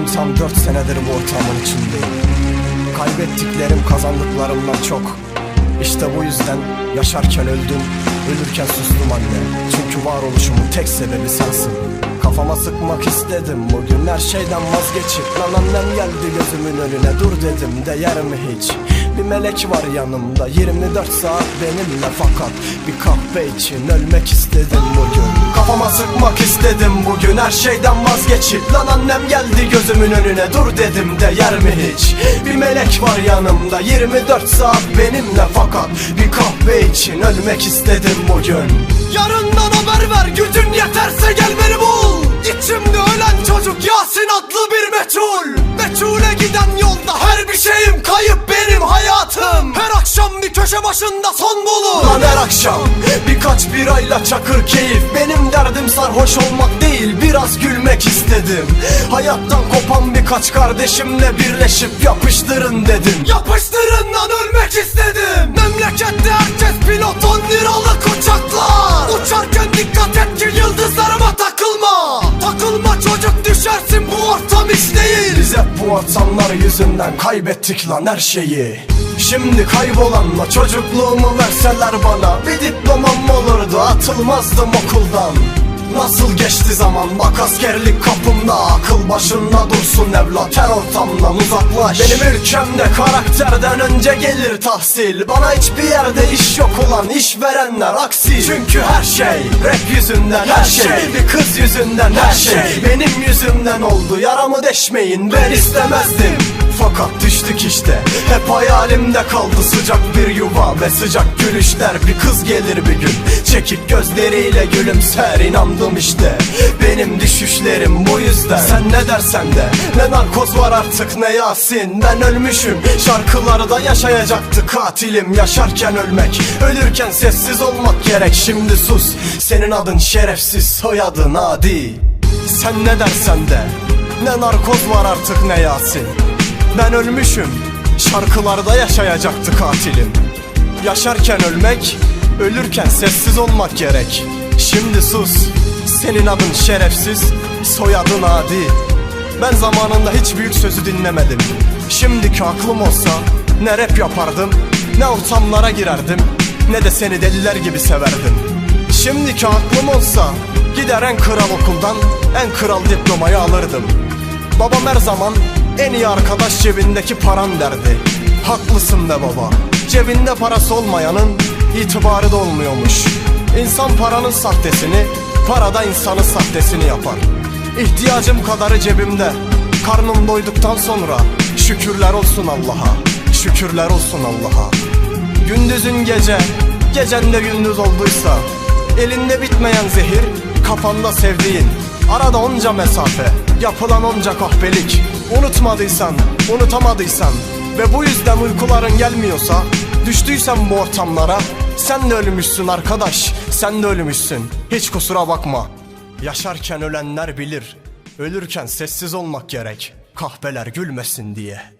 Ölüm tam dört senedir bu ortamın içindeyim. Kaybettiklerim kazandıklarımdan çok. İşte bu yüzden yaşarken öldüm Ölürken sustum anne. Çünkü varoluşumun tek sebebi sensin Kafama sıkmak istedim. Bugün her şeyden vazgeçip Lan annem geldi gözümün önüne. Dur dedim değer mi hiç? Bir melek var yanımda 24 saat benimle. Fakat Bir kahve için ölmek istedim bugün. Kafama sıkmak istedim bugün her şeyden vazgeçip Lan annem geldi gözümün önüne. Dur dedim değer mi hiç? Bir melek var yanımda 24 saat benimle. Fakat Bir kahve için ölmek istedim bugün Yarından haber ver gücün yeterse gel beni bul. İçimde ölen çocuk Yasin adlı bir meçhul. Meçhule giden yolda her bir şeyim kayıp benim hayatım. Her akşam bir köşe başında son bulur. Lan her akşam birkaç birayla çakır keyif. Benim derdim sarhoş olmak değil biraz gülmek istedim. Hayattan kopan birkaç kardeşimle birleşip yapıştırın dedim. Yapıştırın lan ölmek istedim. Memlekette herkes 10 liralık uçaklar Uçarken dikkat et ki yıldızlarıma takılma. Takılma çocuk düşersin bu ortam iş değil. Biz hep bu ortamlar yüzünden kaybettik lan her şeyi. Şimdi kaybolanla çocukluğumu verseler bana Bir diplomam olurdu atılmazdım okuldan Nasıl geçti zaman? Bak askerlik kapımda Akıl başında dursun evlat her ortamdan uzaklaş. Benim ülkemde karakterden önce gelir tahsil. Bana hiçbir yerde iş yok olan işverenler aksi. Çünkü her şey rap yüzünden her şey. Bir kız yüzünden her şey. Benim yüzümden oldu yaramı deşmeyin. Ben istemezdim. fakat düştük işte. Hep hayalimde kaldı sıcak bir yuva Ve sıcak gülüşler. Bir kız gelir bir gün Çekik gözleriyle gülümser inandım işte. Benim düşüşlerim bu yüzden. Sen ne dersen de Ne narkoz var artık ne Yasin. Ben ölmüşüm Şarkılarda yaşayacaktı katilim. Yaşarken ölmek Ölürken sessiz olmak gerek. Şimdi sus Senin adın şerefsiz soyadın adi. Sen ne dersen de Ne narkoz var artık ne Yasin. Ben ölmüşüm Şarkılarda yaşayacaktı katilim. Yaşarken ölmek Ölürken sessiz olmak gerek Şimdi sus Senin adın şerefsiz Soyadın adi. Ben zamanında hiç büyük sözü dinlemedim. Şimdiki aklım olsa Ne rap yapardım Ne ortamlara girerdim Ne de seni deliler gibi severdim. Şimdiki aklım olsa Gider en kral okuldan En kral diplomayı alırdım. Babam her zaman en iyi arkadaş cebindeki paran derdi. Haklısın be baba Cebinde parası olmayanın itibarı da olmuyormuş İnsan paranın sahtesini Parada insanın sahtesini yapar. İhtiyacım kadarı cebimde. Karnım doyduktan sonra Şükürler olsun Allah'a Şükürler olsun Allah'a. Gündüzün gece Gecen de gündüz olduysa Elinde bitmeyen zehir Kafanda sevdiğin. Arada onca mesafe Yapılan onca kahpelik. Unutmadıysan, unutamadıysan Ve bu yüzden uykuların gelmiyorsa Düştüysen bu ortamlara Sen de ölmüşsün arkadaş Sen de ölmüşsün. Hiç kusura bakma. Yaşarken ölenler bilir Ölürken sessiz olmak gerek. Kahpeler gülmesin diye